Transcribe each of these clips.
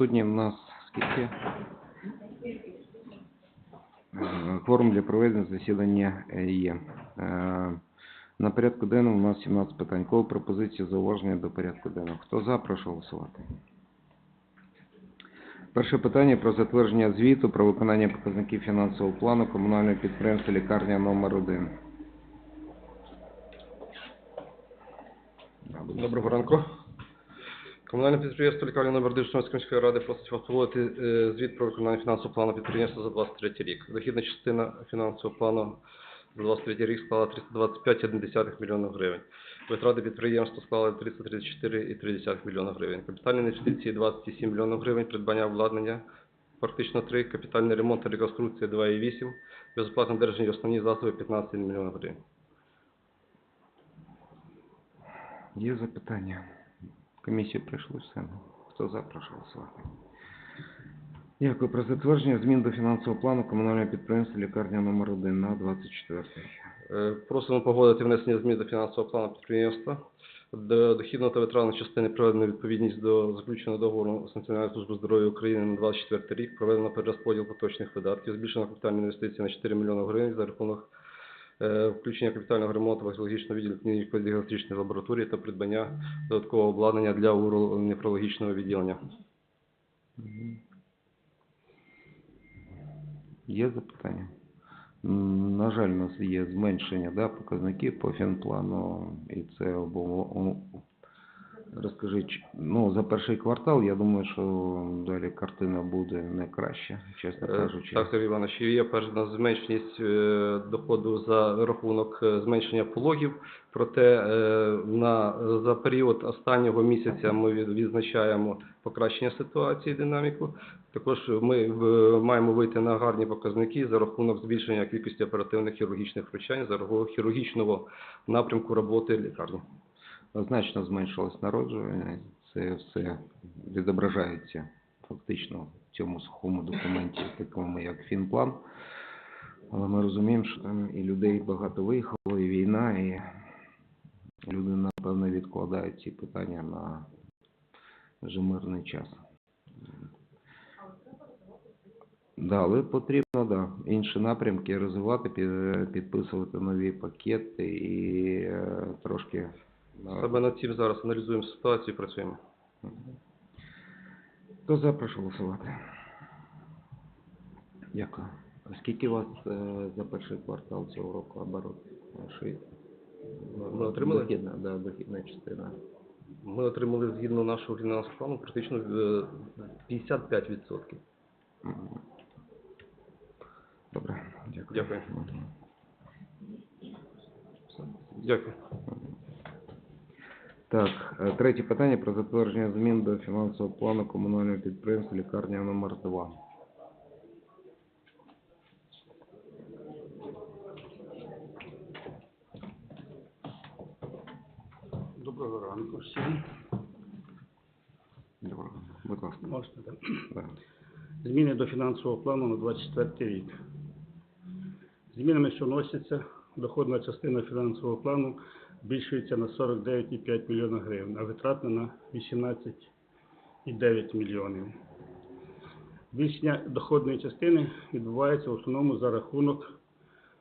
присутні в нас скільки? Е, Кворум для проведення засідання е, є. Е, На порядку денному у нас 17 питань. Кого пропозиції зауваження до порядку денного? Хто за, прошу голосувати. Перше питання про затвердження звіту про виконання показників фінансового плану комунального підприємства лікарня номер 1 Доброго ранку. Комунальне підприємство лікарня номер 1 Житомирської міської ради просить вас проводити е, звіт про виконання фінансового плану підприємства за 23 рік. Дохідна частина фінансового плану за 23 рік склала 325,1 мільйона гривень. Витрати підприємства склали 334,3 мільйона гривень. Капітальні інвестиції 27 мільйонів гривень, придбання обладнання фактично 3, капітальний ремонт та реконструкція 2,8, безоплатно держані основні засоби 15 мільйонів гривень. Є запитання? Комісія прийшли все. Хто за, прошу голосувати. Дякую. Про затвердження змін до фінансового плану комунального підприємства лікарня номер 1 на 24 Е, Просимо погодити внесення змін до фінансового плану підприємства. До дохідної та витратної частини проведено відповідність до заключеного договору з Національною службою здоров'я України на 24 рік. Проведено перерозподіл поточних видатків. Збільшено капітальні інвестиції на 4 мільйони гривень за рахунок включення капітального ремонту бактеріологічного відділу клініки діагностичної лабораторії та придбання додаткового обладнання для уролнефрологічного відділення. Є запитання? На жаль, у нас є зменшення да, показників по фінплану, і це. Розкажи, ну, за перший квартал, я думаю, що далі картина буде не краща, чесно Е, кажучи. Так, Сергій Іванович, є перша зменшеність е, доходу за рахунок е, зменшення пологів. Проте е, на, за період останнього місяця ми відзначаємо покращення ситуації, динаміку. Також ми маємо вийти на гарні показники за рахунок збільшення кількості оперативних хірургічних втручань, за рахунок хірургічного напрямку роботи лікарні. Значно зменшилось народжування, це все відображається фактично в цьому сухому документі, такому як фінплан. Але ми розуміємо, що там і людей багато виїхало, і війна, і люди, напевно, відкладають ці питання на вже мирний час. Да, але потрібно да, інші напрямки розвивати, під- підписувати нові пакети і е, трошки Саме над цим зараз аналізуємо ситуацію і працюємо. Хто за, прошу голосувати. Дякую. А скільки у вас е, за перший квартал цього року оборот? Вашої, Ми отримали? Дохідна, да, дохідна частина. Ми отримали згідно нашого фінансового плану практично е, 55%. Мгм. Добре, дякую. Дякую. Дякую. Так, е, третє питання про затвердження змін до фінансового плану комунального підприємства лікарня номер 2. Доброго ранку всім. Добре, будь ласка. Можна, так? Да. Зміни до фінансового плану на 24 рік. Змінами, що вносяться, доходна частина фінансового плану збільшується на 49,5 мільйона гривень, а витратна на 18,9 мільйонів. Збільшення доходної частини відбувається в основному за рахунок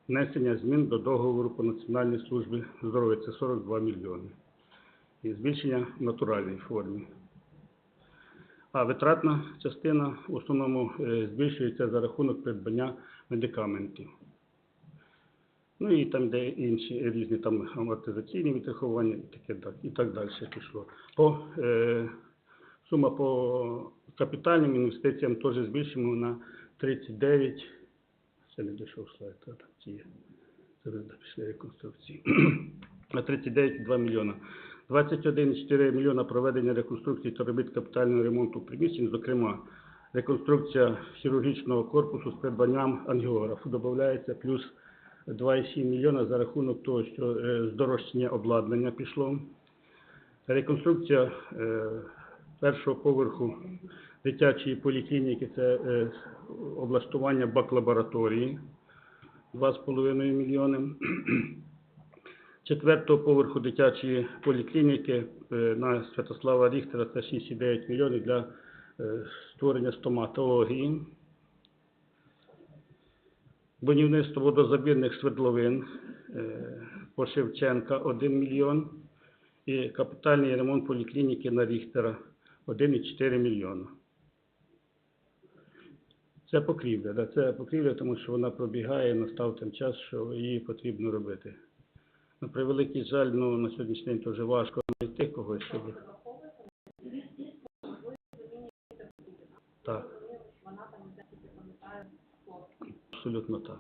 внесення змін до договору по Національній службі здоров'я. Це 42 мільйони. І збільшення в натуральній формі. А витратна частина в основному е, збільшується за рахунок придбання медикаментів. Ну і там, де інші різні там амортизаційні відрахування і таке да- і так далі пішло. По, е, сума по капітальним інвестиціям теж збільшимо на 39. Це не дійшов слайд, а там ці є. Це після реконструкції. На 39,2 мільйона. 21,4 мільйона проведення реконструкції та робіт капітального ремонту приміщень, зокрема, реконструкція хірургічного корпусу з придбанням ангіографу. Додається плюс 2,7 мільйона за рахунок того, що е, здорожчання обладнання пішло. Реконструкція е, першого поверху дитячої поліклініки це е, облаштування бак-лабораторії 2,5 мільйони. Четвертого поверху дитячої поліклініки на Святослава Ріхтера це 6,9 мільйонів для створення стоматології, будівництво водозабірних свердловин е, по Шевченка 1 мільйон і капітальний ремонт поліклініки на Ріхтера 1,4 мільйона. Це покрівля, да, це покрівля, тому що вона пробігає, настав тим час, що її потрібно робити. На превеликий жаль, ну, на сьогоднішній день дуже важко знайти когось, щоб... Так. Абсолютно так.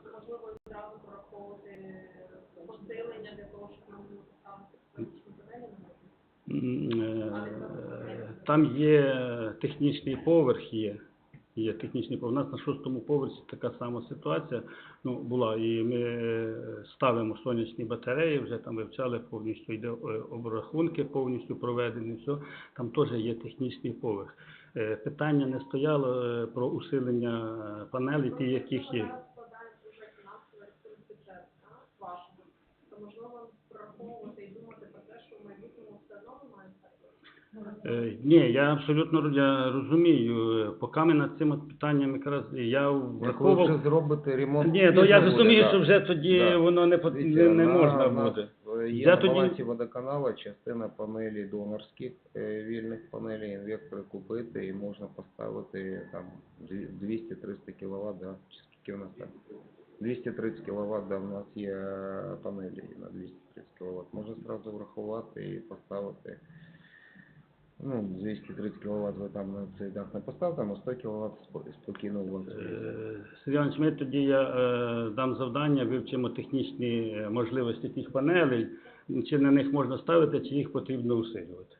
М, е, Там є технічний поверх, є. Є технічний поверх. У нас на шостому поверсі така сама ситуація ну, була. І ми ставимо сонячні батареї, вже там вивчали повністю, йде е, обрахунки повністю проведені, все. Там теж є технічний поверх. Е, Питання не стояло про усилення панелей, ті, яких є. Е, Ні, я абсолютно я розумію. Е, Поки ми над цим от питанням якраз я Як ви враховував. вже зробите ремонт... Ні, то я пізно розумію, буде, що да. вже тоді Да. воно не, пот- Дивіться, не, не на- можна у нас, буде. е, Є Я на тоді- балансі водоканала частина панелей донорських е, вільних панелей, інвектори купити і можна поставити там дві- 200-300 кВт, да, чи скільки у нас там? 230 кВт, да, у нас є е, панелі на 230 кВт. Можна зразу врахувати і поставити Ну, 230 кВт ви там на цей дах не поставте, а 100 кВт спокійно у вас. Е, Сергій Іванович, ми тоді я е, дам завдання, вивчимо технічні е, можливості тих панелей, чи на них можна ставити, чи їх потрібно усилювати.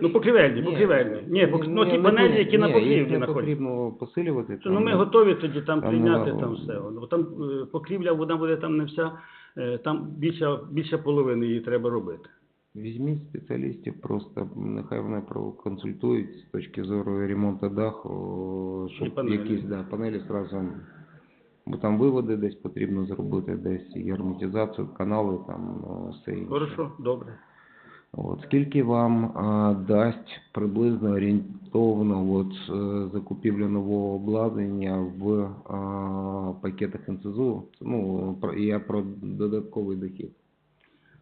Ну, покрівельні, покрівельні. Ні, пок- ну, ті панелі, які на ні, покрівлі їх не знаходяться. потрібно посилювати. Ну, ми готові тоді там там, прийняти ну, там все. Бо там е, покрівля, вона буде там не вся, е, там більше, більше половини її треба робити. Візьміть спеціалістів, просто нехай вони проконсультують з точки зору ремонту даху, щоб панелі. якісь да, панелі зразу, бо там виводи десь потрібно зробити, десь герметизацію, канали, там все інше. Хорошо, добре. От, скільки вам а, дасть приблизно орієнтовно от, е, закупівля нового обладнання в а, пакетах НСЗУ? Ну, про, я про додатковий дохід.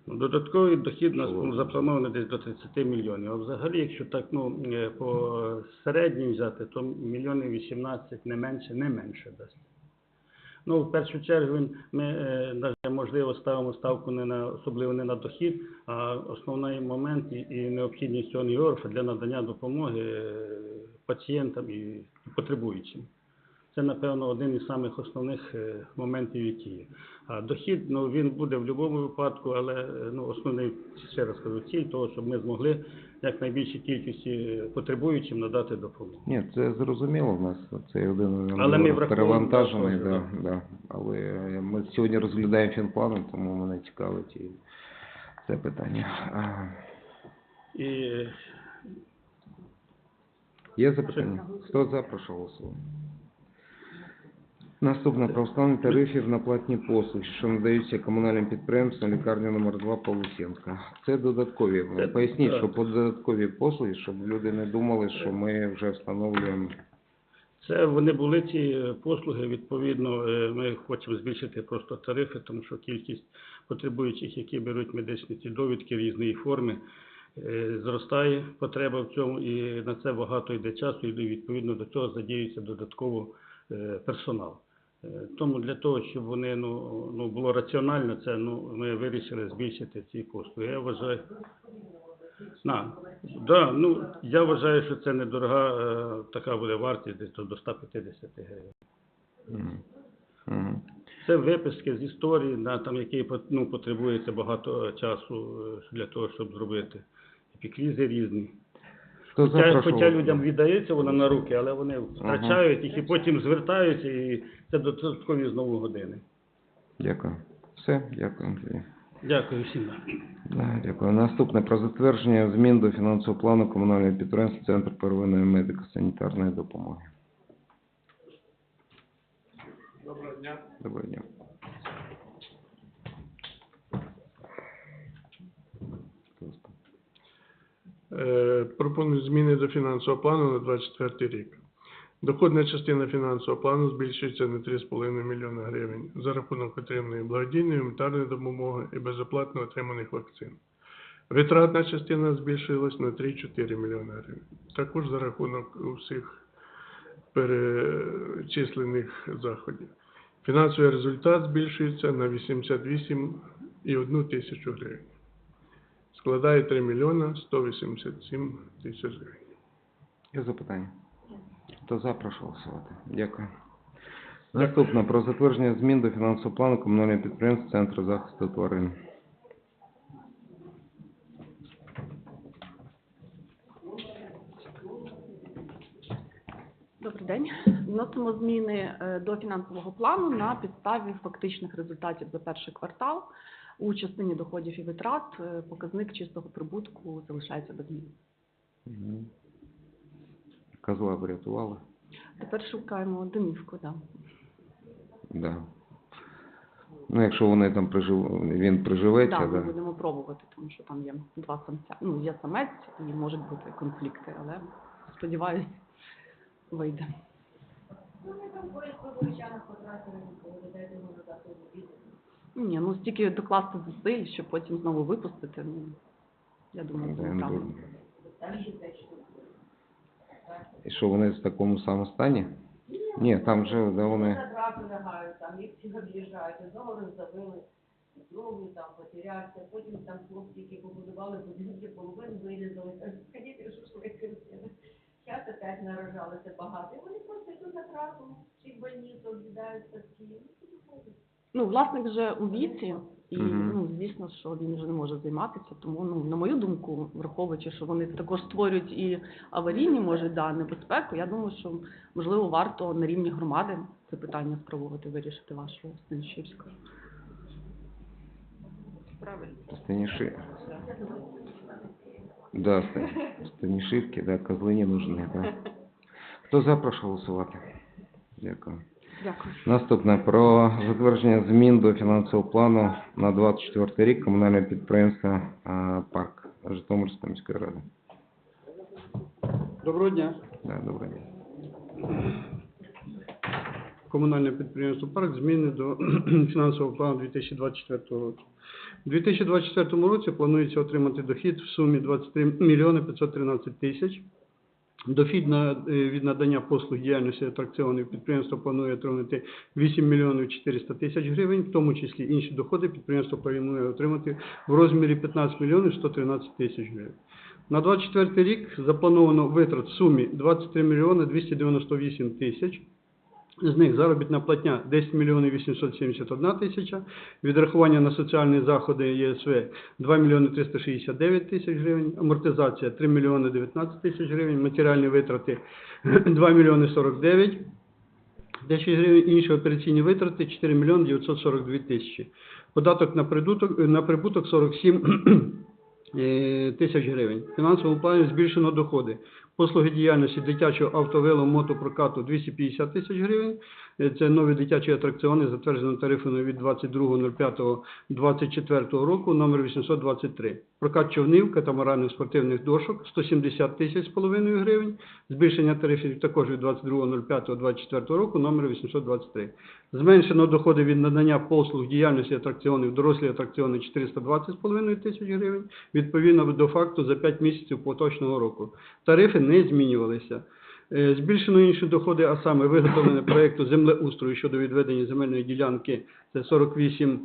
Додатковий дохід у нас ну, запланований десь до 30 мільйонів. А взагалі, якщо так ну, е, по середнім взяти, то мільйонів 18 не менше, не менше дасть. Ну, в першу чергу ми, е, навіть, можливо, ставимо ставку не на, особливо не на дохід, а основний момент і, і необхідність цього НІОРФа для надання допомоги е, пацієнтам і потребуючим. Це, напевно, один із самих основних е, моментів, які є. А дохід, ну, він буде в будь-якому випадку, але е, ну, основний, ще раз кажу, ціль того, щоб ми змогли якнайбільшій кількості потребуючим надати допомогу. Ні, це зрозуміло в нас. Це один Але ми перевантажений, да, да. Але ми сьогодні розглядаємо фінплани, тому мене цікавить і це питання. І е, Є запитання? Хто за, прошу голосувати. Наступне про встановлення тарифів на платні послуги, що надаються комунальним підприємствам лікарня номер 2 Павлусенка. Це додаткові. Це- Поясніть, так. що по додаткові послуги, щоб люди не думали, що ми вже встановлюємо. це вони були ці е, послуги. Відповідно, е, ми хочемо збільшити просто тарифи, тому що кількість потребуючих, які беруть медичні ці довідки різної форми, е, зростає потреба в цьому, і на це багато йде часу, і відповідно до цього задіюється додатково е, персонал. Е, Тому для того, щоб вони ну, ну було раціонально, це ну ми вирішили збільшити ці послуги. Я вважаю. На, да, ну я вважаю, що це недорога е, така буде вартість десь до 150 гривень. Це виписки з історії, да, там які ну, потребується багато часу е, для того, щоб зробити. Епіклізи різні. Хто Хоча, хоча людям віддається вона на руки, але вони втрачають їх і потім звертаються, і це додаткові знову години. Дякую. Все, дякую. тоді. Дякую всім. Да, Дякую. Наступне про затвердження змін до фінансового плану комунального підприємства Центр первинної медико-санітарної допомоги. Доброго дня. Доброго дня. Е, Пропоную зміни до фінансового плану на 24 рік. Доходна частина фінансового плану збільшується на 3,5 мільйона гривень за рахунок отриманої благодійної гуманітарної допомоги і безоплатно отриманих вакцин. Витратна частина збільшилась на 3-4 мільйони гривень. Також за рахунок усіх перечислених заходів. Фінансовий результат збільшується на 88,1 тисячу гривень. Складає 3 мільйона 187 тисяч гривень. Є запитання? Хто за, прошу голосувати. Дякую. Наступне про затвердження змін до фінансового плану комунального підприємства Центру захисту тварин. Добрий день. Вносимо зміни е, до фінансового плану на підставі фактичних результатів за перший квартал. У частині доходів і витрат е, показник чистого прибутку залишається без змін. Мгм. Козла врятували? Тепер шукаємо домівку, да. Да. Ну, якщо вони там прижив... він приживеться, Да, да. ми будемо пробувати, тому що там є два самця. Ну, є самець і можуть бути конфлікти, але сподіваюсь, вийде. Ні, ну стільки докласти зусиль, щоб потім знову випустити. Ну, я думаю, це Да, неправильно. ну, І що вони в такому самому стані? Ні, там вже да, вони. Затрати лягають, там їх всі об'їжджають, одного роздавили, другий там потерявся, потім там хлопці, які побудували будинки, половину вирізали, так ходіть шашлики робили. Зараз опять наражалося багато. І вони просто йдуть на трасу, всі больниці об'їдаються всі. Ну, тоді ходять. Ну, власник вже у віці, і Мгм. ну, звісно, що він вже не може займатися. Тому, ну, на мою думку, враховуючи, що вони також створюють і аварійні, може, да, небезпеку, я думаю, що можливо варто на рівні громади це питання спробувати вирішити вашого Станішівського. Правильно. Станіши... Да, ста- станішивки, да, козли не нужны, да. Хто за, прошу голосувати. Дякую. Дякую. Наступне про затвердження змін до фінансового плану на 24 рік комунального підприємства Парк Житомирської міської ради. Доброго дня. Да, добрий день. комунальне підприємство «Парк» зміни до фінансового плану 2024 року. У 2024 році планується отримати дохід в сумі 23 мільйони 513 тисяч. Дохід на, е, від надання послуг діяльності атракціонів підприємство планує отримати 8 мільйонів 400 тисяч гривень, в тому числі інші доходи підприємство планує отримати в розмірі 15 мільйонів 113 тисяч гривень. На 24 рік заплановано витрат в сумі 23 мільйони 298 тисяч. З них заробітна платня 10 мільйонів 871 тисяча, відрахування на соціальні заходи ЄСВ 2 мільйони 369 тисяч гривень, амортизація 3 мільйони 19 тисяч гривень, матеріальні витрати 2 мільйони 49 тисяч гривень, інші операційні витрати 4 мільйони 942 тисячі. Податок на прибуток, на прибуток 47 е, тисяч гривень. В фінансовому плані збільшено доходи. Послуги діяльності дитячого автовело мотопрокату 250 тисяч гривень. Е, Це нові дитячі атракціони, затверджені тарифами від 22.05.24 року, номер 823. Прокат човнів, катамаранів спортивних дошок 170 тисяч з половиною гривень. Збільшення тарифів також від 22.05.24 року, номер 823. Зменшено доходи від надання послуг діяльності атракціонів, дорослі атракціони 420,5 тисяч гривень, відповідно до факту за 5 місяців поточного року. Тарифи не змінювалися. Е, Збільшено інші доходи, а саме виготовлення проєкту землеустрою щодо відведення земельної ділянки це 48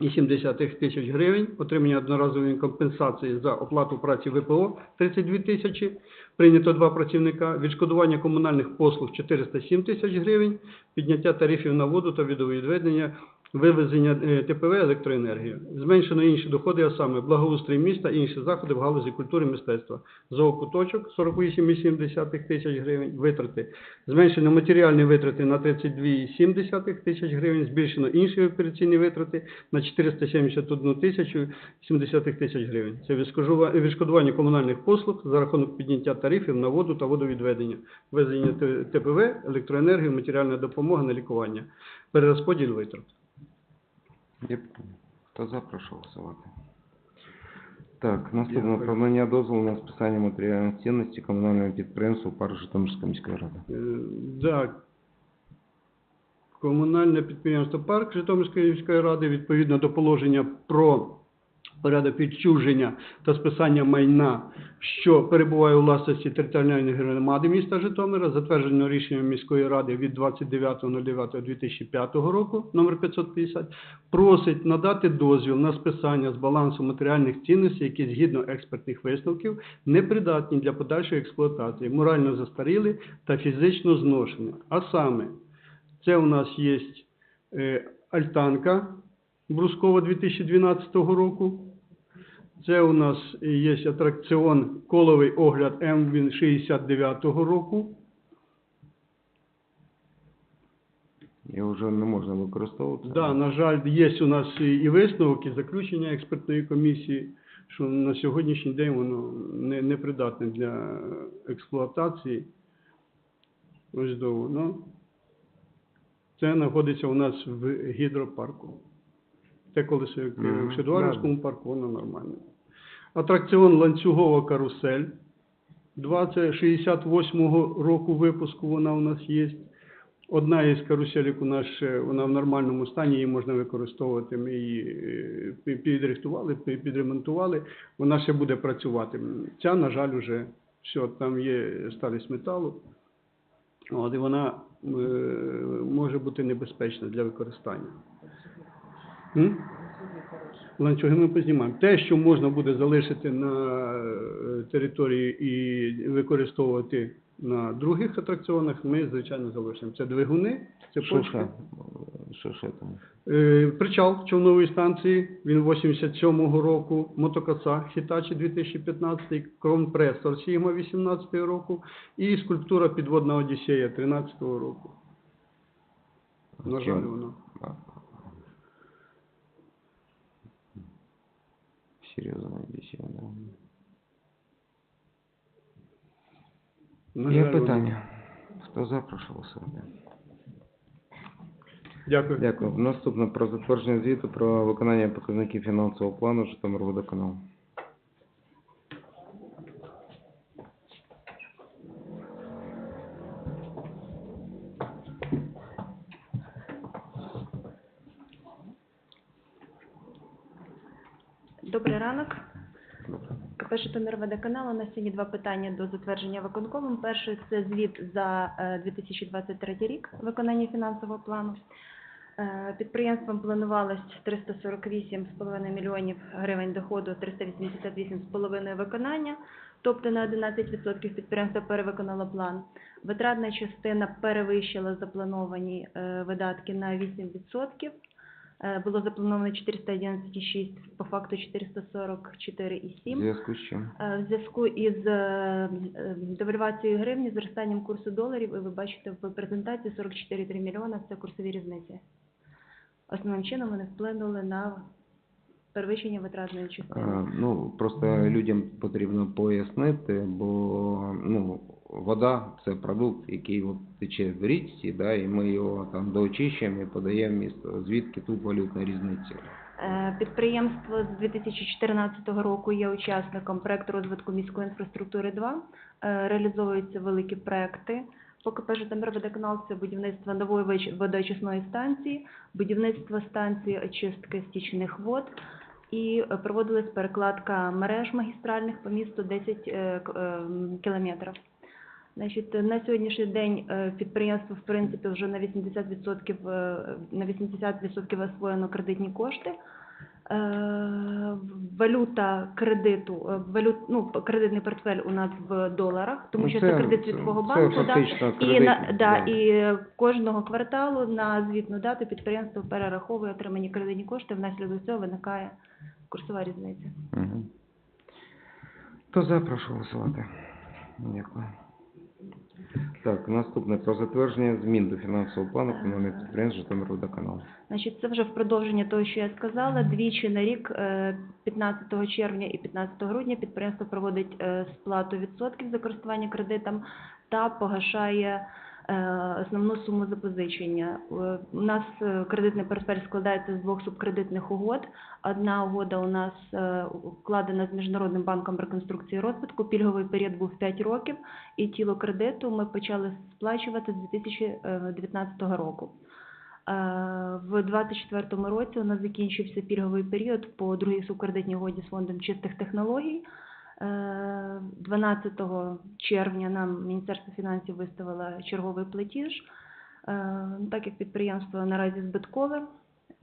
0,7 тисяч гривень, отримання одноразової компенсації за оплату праці ВПО 32 тисячі, прийнято два працівника, відшкодування комунальних послуг 407 тисяч гривень, підняття тарифів на воду та відведення, вивезення е, ТПВ електроенергії. Зменшено інші доходи, а саме благоустрій міста і інші заходи в галузі культури і мистецтва. Зоокуточок 48,7 тисяч гривень, витрати. Зменшено матеріальні витрати на 32,7 тисяч гривень, збільшено інші операційні витрати на 471 тисячу 70 тисяч гривень. Це відшкодува- відшкодування комунальних послуг за рахунок підняття тарифів на воду та водовідведення, ввезення ТПВ, електроенергію, матеріальна допомога на лікування, перерозподіл витрат. Є? Хто за, прошу голосувати. Так, наступне Дякую. про дозволу на списання матеріальної цінності комунального підприємства «Парк Житомирської міської ради». Так. Да. Комунальне підприємство «Парк» Житомирської міської ради відповідно до положення про порядок відчуження та списання майна, що перебуває у власності територіальної громади міста Житомира, затверджено рішенням міської ради від 29.09.2005 року, номер 550, просить надати дозвіл на списання з балансу матеріальних цінностей, які згідно експертних висновків непридатні для подальшої експлуатації, морально застаріли та фізично зношені. А саме, це у нас є е, Альтанка Брускова 2012 року. Це у нас є атракціон коловий огляд М він 69 року. Його вже не можна використовувати. Да, на жаль, є у нас і висновок, і заключення експертної комісії, що на сьогоднішній день воно не, не придатне для експлуатації. Ось до воно. Це знаходиться у нас в гідропарку. Те, коли це як, е, Мгм, в Шедуарівському парку, воно нормально. Атракціон ланцюгова карусель. 68-го року випуску вона у нас є. Одна із каруселек у нас ще, вона в нормальному стані, її можна використовувати. Ми її е, підрихтували, підремонтували. Вона ще буде працювати. Ця, на жаль, уже все, там є старість металу. От, і вона е, може бути небезпечна для використання. М? Ланцюги ми познімаємо. Те, що можна буде залишити на е, території і використовувати на других атракціонах, ми, звичайно, залишимо. Це двигуни, це почки. Що ще там? Е, Причал човнової станції, він 87-го року, мотокоса Хітачі 2015, кромпресор Сігма 18 року і скульптура підводна Одіссея 13-го року. На жаль, вона. А. беседа. На Є жаль, питання? Хто за, прошу голосувати. Дякую. Дякую. Наступне про затвердження звіту про виконання показників фінансового плану Житомирводоканал. Добрий ранок. КП Житомирводоканал. У нас сьогодні два питання до затвердження виконкомом. Перше – це звіт за е, 2023 рік виконання фінансового плану. Е, Підприємством планувалось 348,5 мільйонів гривень доходу, 388,5 виконання, тобто на 11% підприємство перевиконало план. Витратна частина перевищила заплановані е, видатки на 8%. Е, Було заплановано 411,6, по факту В 444,7. зв'язку з чим? Е, В зв'язку із е, девальвацією гривні, зростанням курсу доларів, і ви бачите в презентації 44,3 мільйона – це курсові різниці. Основним чином вони вплинули на перевищення витратної частини. А, Ну, просто людям потрібно пояснити, бо ну, вода це продукт, який от тече в річці, да, і ми його там доочищуємо і подаємо в місто. Звідки тут валютна різниця? Е, Підприємство з 2014 року є учасником проекту розвитку міської інфраструктури 2. Е, Реалізовуються великі проекти. По КП «Житомирводоканал» це будівництво нової водоочисної станції, будівництво станції очистки стічних вод і е, проводилась перекладка мереж магістральних по місту 10 е, е, кілометрів. Значить, на сьогоднішній день підприємство, в принципі, вже на 80%, е, на 80% освоєно кредитні кошти. Е, Валюта кредиту, е, валют, ну, кредитний портфель у нас в доларах, тому Ну, що це- це кредит світового це банку. да. фактично І, на, да, да. і кожного кварталу на звітну дату підприємство перераховує отримані кредитні кошти, внаслідок цього виникає курсова різниця. Угу. Хто за, прошу голосувати. Дякую. Так, наступне про затвердження змін до фінансового плану комунального підприємства Житомирводоканал. Значить, це вже в продовження того, що я сказала. Двічі на рік, е, 15 червня і 15 грудня, підприємство проводить е, сплату відсотків за користування кредитом та погашає Е, Основну суму запозичення. Е, У нас е, кредитний портфель складається з двох субкредитних угод. Одна угода у нас е, укладена з Міжнародним банком реконструкції і розвитку. Пільговий період був 5 років, і тіло кредиту ми почали сплачувати з 2019 року. Е, В 2024 році у нас закінчився пільговий період по другій субкредитній угоді з фондом чистих технологій. Е, 12 червня нам Міністерство фінансів виставило черговий платіж. Е, Так як підприємство наразі збиткове,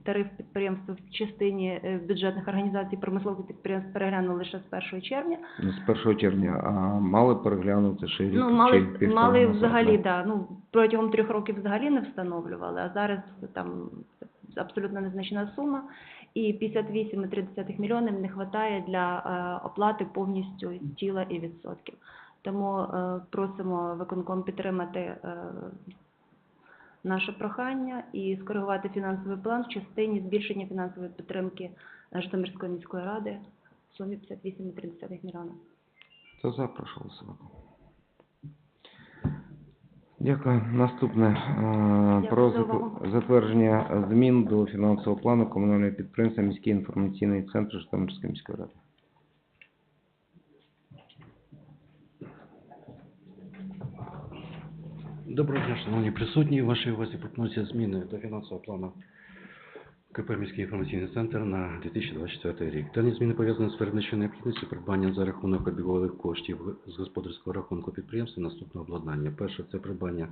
тариф підприємства в частині е, бюджетних організацій промислових підприємств переглянули лише з 1 червня. Ну, З 1 червня, а мали переглянути ще рік Ну, мали, півтора мали взагалі, да? да, ну, протягом трьох років взагалі не встановлювали, а зараз там абсолютно незначна сума. І 58,3 мільйонів не вистачає для е, оплати повністю тіла і відсотків. Тому е, просимо виконком підтримати е, наше прохання і скоригувати фінансовий план в частині збільшення фінансової підтримки Житомирської міської ради в сумі 58,3 мільйона. Хто за. Дякую. Наступне. е, Про затвердження змін до фінансового плану комунального підприємства Міський інформаційний центр Житомирської міської ради. Доброго дня, шановні присутні. Вашій увазі пропонуються зміни до фінансового плану КП «Міський інформаційний центр» на 2024 рік. Дані зміни пов'язані з виробничою необхідністю придбання за рахунок обігових коштів з господарського рахунку підприємства наступного обладнання. Перше – це придбання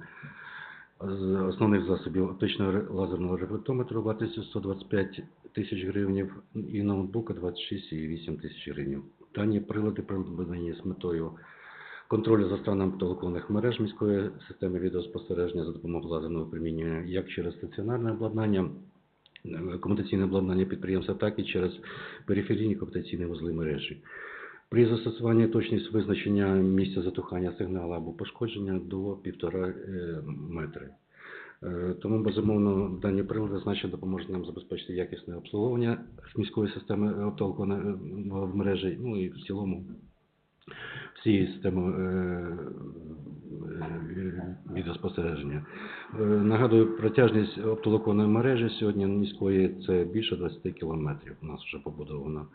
основних засобів оптичного лазерного рефлектометру вартістю 125 тисяч гривень і ноутбука 26,8 тисяч гривень. Дані прилади придбані з метою контролю за станом телекомних мереж міської системи відеоспостереження за допомогою лазерного примінювання як через стаціонарне обладнання, комутаційне обладнання підприємства, так і через периферійні комутаційні вузли мережі. При застосуванні точність визначення місця затухання сигналу або пошкодження до 1,5 е, метри. Е, Тому, безумовно, дані прилади значно допоможуть нам забезпечити якісне обслуговування міської системи оптової в мережі, ну і в цілому всієї системи відеоспостереження. Нагадую, протяжність оптоволоконної мережі сьогодні міської це більше 20 кілометрів. У нас вже побудовано.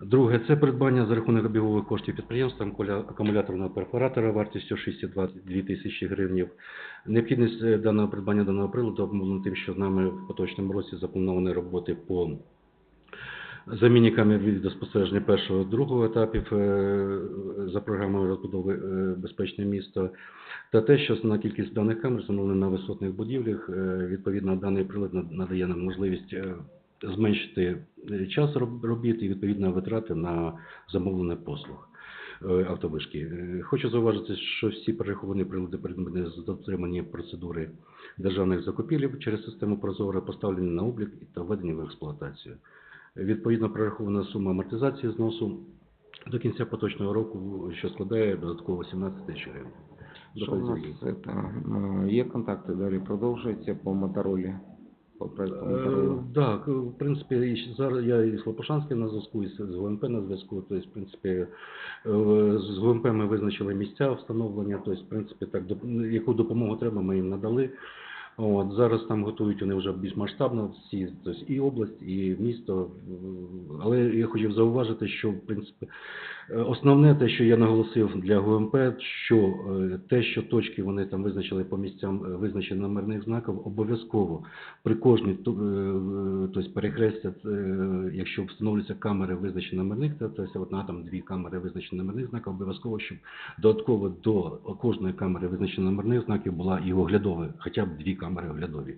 Друге, це придбання за рахунок обігових коштів підприємства акумуляторного перфоратора вартістю 6,2 тисячі гривень. Необхідність даного придбання даного приладу обумовлена тим, що нами в поточному році заплановані роботи по заміні камер відеоспостереження першого другого етапів е, за програмою розбудови е, безпечне місто, та те, що основна кількість даних камер встановлена на висотних будівлях. Е, Відповідно, даний прилад надає нам можливість зменшити час робіт і відповідно витрати на замовлене послуг автовишки. Хочу зауважити, що всі перераховані прилади придбані з дотримання процедури державних закупівлів через систему Прозоро поставлені на облік та введені в експлуатацію. Відповідно, прорахована сума амортизації зносу до кінця поточного року, що складає додатково 17 тисяч гривень. Що у нас це, е, є контакти далі продовжуються по Моторолі? Е, Так, в принципі, зараз я і з Лопушанським на зв'язку, і з ГУМП на зв'язку. Тобто, в принципі, е, з ГУМП ми визначили місця встановлення, тобто, в принципі, так, яку допомогу треба, ми їм надали. От, зараз там готують вони вже більш масштабно всі, тобто і область, і місто. Але я хотів зауважити, що в принципі основне те, що я наголосив для ГУМП, що е, те, що точки вони там визначили по місцям е, визначення номерних знаків, обов'язково при кожній е, е, тобто перехрестя, якщо встановлюються камери визначені номерних, то тобто от на там дві камери визначені номерних знаків, обов'язково, щоб додатково до кожної камери визначення номерних знаків була і оглядова, хоча б дві камери оглядові.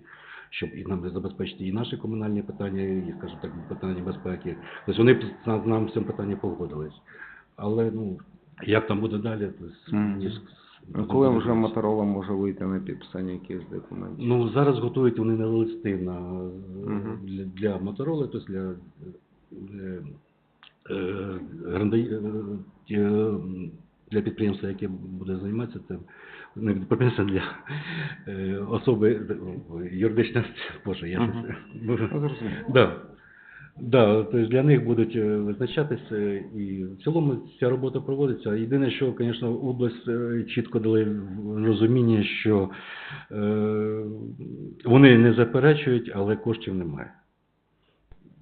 Щоб і нам забезпечити і наші комунальні питання, і, скажімо так, питання безпеки. Тобто вони з нам- в цьому погодились. Але ну як там буде далі, то ні, Ну, коли вже Моторола може вийти на підписання якихось документів? Ну зараз готують вони на листи на Мгм. для, для Мотороли, тобто для, для, е, гранда- е, е, для підприємства, яке буде займатися цим. Не підприємства для е, особи юридична, боже, я Мгм. щас- Ну. Да. Да, тобто для них будуть е, визначатися, і в цілому ця робота проводиться. Єдине, що, звісно, область е, чітко дали розуміння, що е, вони не заперечують, але коштів немає.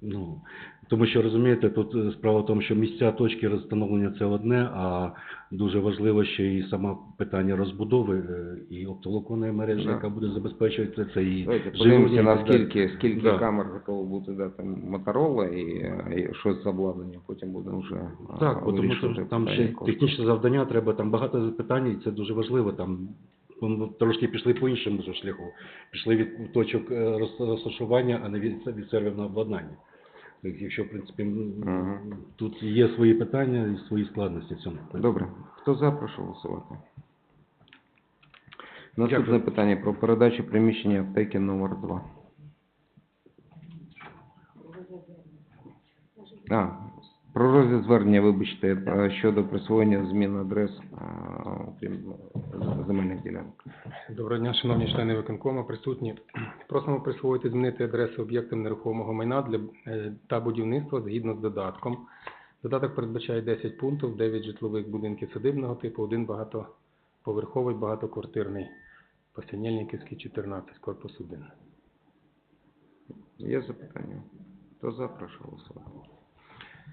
Ну, тому що розумієте, тут е, справа в тому, що місця точки розстановлення це одне, а дуже важливо ще і саме питання розбудови е, і оптоволоконної мережі, Да. яка буде забезпечувати це і Давайте подивимося, наскільки скільки Да. камер готово бути дати Моторола і, е, і що з обладнанням, потім будемо вже Так, бо тому що там ще технічне завдання треба, там багато питань, і це дуже важливо. Там ну, трошки пішли по іншому шляху. Пішли від точок розташування, а не від, від серверного обладнання. Якщо, в принципі, м, тут є свої питання і свої складності в цьому. Добре. Хто за, прошу голосувати. Наступне Дякую. питання про передачу приміщення аптеки номер 2. А, про розгляд звернення, вибачте, е, щодо присвоєння змін адрес е, окрім е, земельних ділянок. Доброго дня, шановні члени виконкому, присутні. Просимо присвоїти змінити адреси об'єктам нерухомого майна для е, та будівництва згідно з додатком. Додаток передбачає 10 пунктів, 9 житлових будинків садибного типу, один багатоповерховий багатоквартирний по Синельниківській 14, корпус 1. Є запитання? Хто за, прошу голосувати.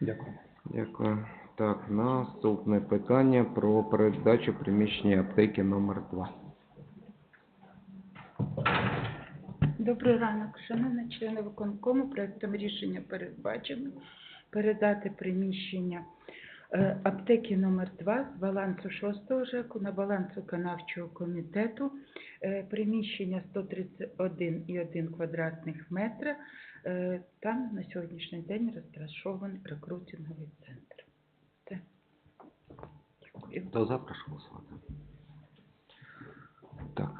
Дякую. Дякую. Так, наступне питання про передачу приміщення аптеки номер 2. Добрий ранок, шановні члени виконкому. Проектом рішення передбачено передати приміщення аптеки номер 2 з балансу 6 ЖЕКу на баланс виконавчого комітету. Е, Приміщення 131,1 квадратних метра. Е, Там на сьогоднішній день розташований рекрутинговий центр. Все. Дякую. Хто за, голосувати. Так,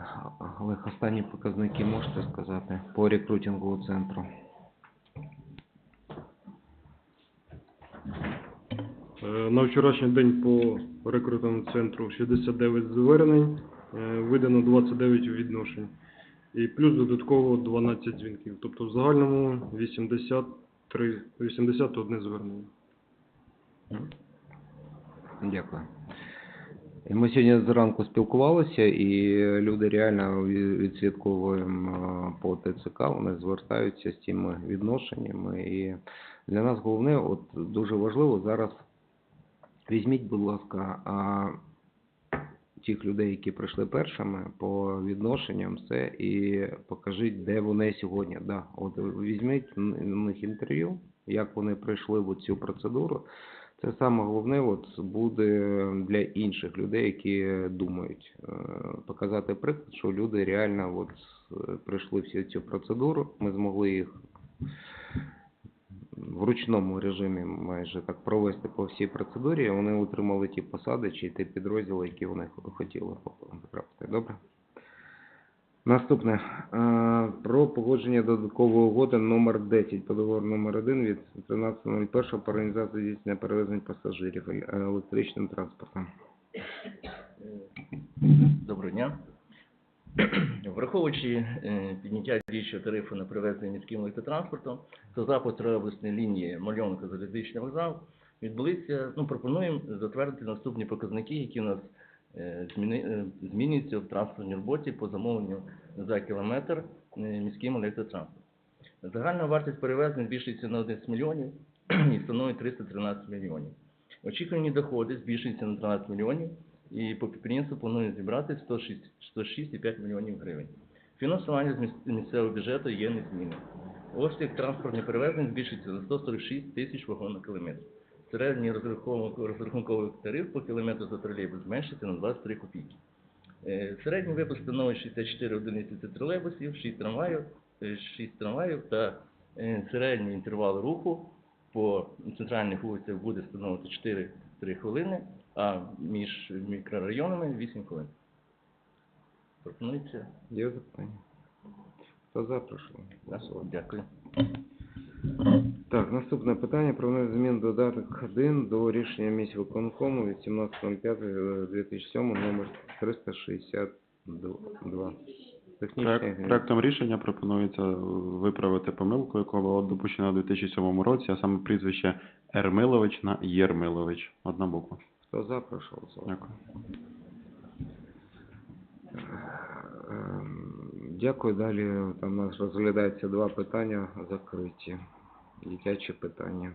Олег, останні показники можете сказати по рекрутинговому центру? Е, На вчорашній день по рекрутному центру 69 звернень, е, видано 29 відношень. І плюс додатково 12 дзвінків. Тобто в загальному 83, 81 звернення. Дякую. Ми сьогодні зранку спілкувалися, і люди реально ві- відслідковуємо е, по ТЦК, вони звертаються з цими відношеннями. І для нас головне, от дуже важливо зараз візьміть, будь ласка, а, тих людей, які прийшли першими по відношенням, все, і покажіть, де вони сьогодні. Да, от візьміть в них інтерв'ю, як вони пройшли в цю процедуру. Це саме головне от, буде для інших людей, які думають, е, показати приклад, що люди реально от, пройшли всю цю процедуру. Ми змогли їх в ручному режимі майже так провести по всій процедурі. Вони отримали ті посади чи ті підрозділи, які вони хотіли потрапити. Добре? Наступне. Е, Про погодження додаткової угоди номер 10 по договору номер 1 від 13.01 по організації здійснення перевезень пасажирів е- електричним транспортом. Доброго дня. Враховуючи е, підняття діючого тарифу на перевезення міським електротранспортом та запуск тролейбусної лінії Мальонка залізничний вокзал, відбулися, ну, пропонуємо затвердити наступні показники, які у нас е, зміни- е, змінюються в транспортній роботі по замовленню за кілометр міським електротранспортом. Загальна вартість перевезень збільшується на 11 мільйонів і становить 313 мільйонів. Очікувані доходи збільшуються на 13 мільйонів і по підприємству планують зібрати 106,5 мільйонів гривень. Фінансування з місцевого бюджету є незмінним. Обсяг транспортних перевезень збільшиться на 146 тисяч вагон на кілометр. Середній розрахунковий, тариф по кілометру за тролейбус зменшиться на 23 копійки. Е, Середній випуск становить 64 одиниці тролейбусів, 6 трамваїв, 6 трамваїв та е, середній інтервал руху по центральних вулицях буде становити 4-3 хвилини, а між мікрорайонами 8 хвилин. Пропонується. Є запитання? Хто за, прошу. голосувати. Дякую. Так, наступне питання про внесення змін до додаток 1 до рішення міськвиконкому від 17.05.2007 номер 362. технічні. Проект, проектом рішення пропонується виправити помилку, яка була допущена у 2007 році, а саме прізвище Ермилович на Єрмилович. Одна буква. Хто за, прошу голосувати. Дякую. Ем, Дякую. Далі там у нас розглядається два питання закриті. Дитячі питання.